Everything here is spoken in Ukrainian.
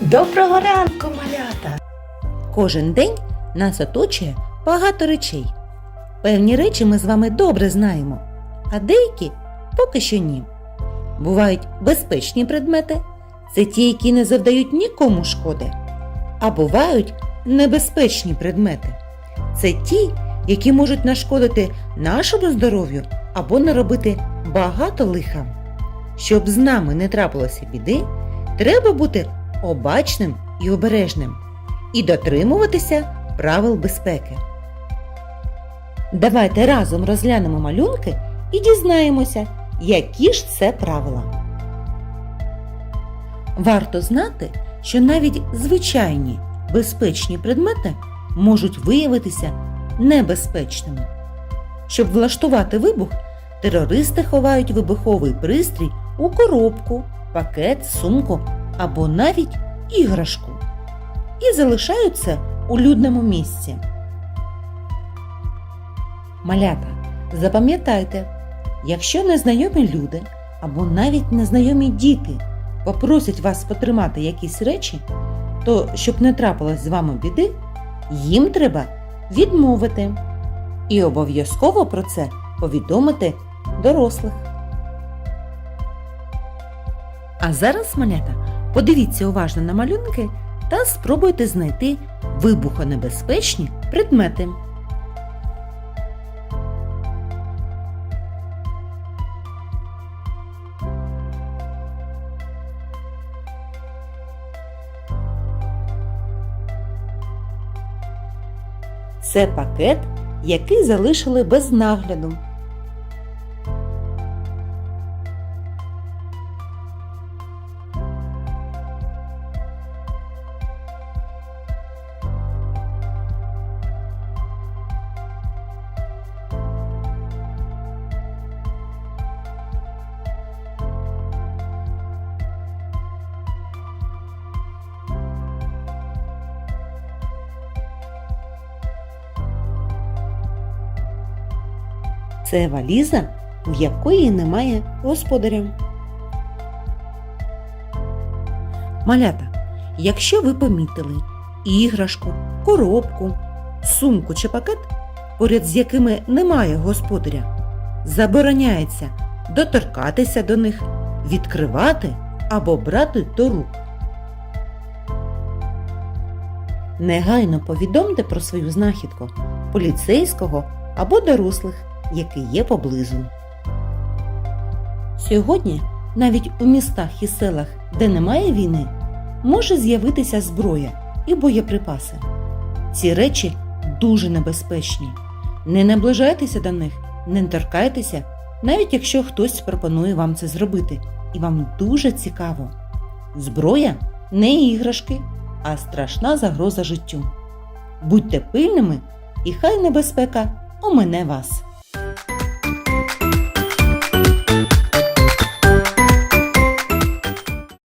Доброго ранку, малята! Кожен день нас оточує багато речей. Певні речі ми з вами добре знаємо, а деякі поки що ні. Бувають безпечні предмети, це ті, які не завдають нікому шкоди. А бувають небезпечні предмети. Це ті, які можуть нашкодити нашому здоров'ю або наробити багато лиха. Щоб з нами не трапилося біди, треба бути обачним і обережним і дотримуватися правил безпеки. Давайте разом розглянемо малюнки і дізнаємося, які ж це правила. Варто знати, що навіть звичайні безпечні предмети можуть виявитися небезпечними. Щоб влаштувати вибух, терористи ховають вибуховий пристрій у коробку, пакет, сумку або навіть іграшку і залишають це у людному місці. Малята, запам'ятайте, якщо незнайомі люди або навіть незнайомі діти попросять вас потримати якісь речі, то щоб не трапилось з вами біди, їм треба відмовити і обов'язково про це повідомити дорослих. А зараз, малята, подивіться уважно на малюнки та спробуйте знайти вибухонебезпечні предмети. Це пакет, який залишили без нагляду. Це валіза, в якої немає господаря. Малята, якщо ви помітили іграшку, коробку, сумку чи пакет, поряд з якими немає господаря, забороняється доторкатися до них, відкривати або брати до рук. Негайно повідомте про свою знахідку поліцейського або дорослих, які є поблизу. Сьогодні навіть у містах і селах, де немає війни, може з'явитися зброя і боєприпаси. Ці речі дуже небезпечні. Не наближайтеся до них, не торкайтеся, навіть якщо хтось пропонує вам це зробити, і вам дуже цікаво. Зброя не іграшки, а страшна загроза життю. Будьте пильними, і хай небезпека омине вас.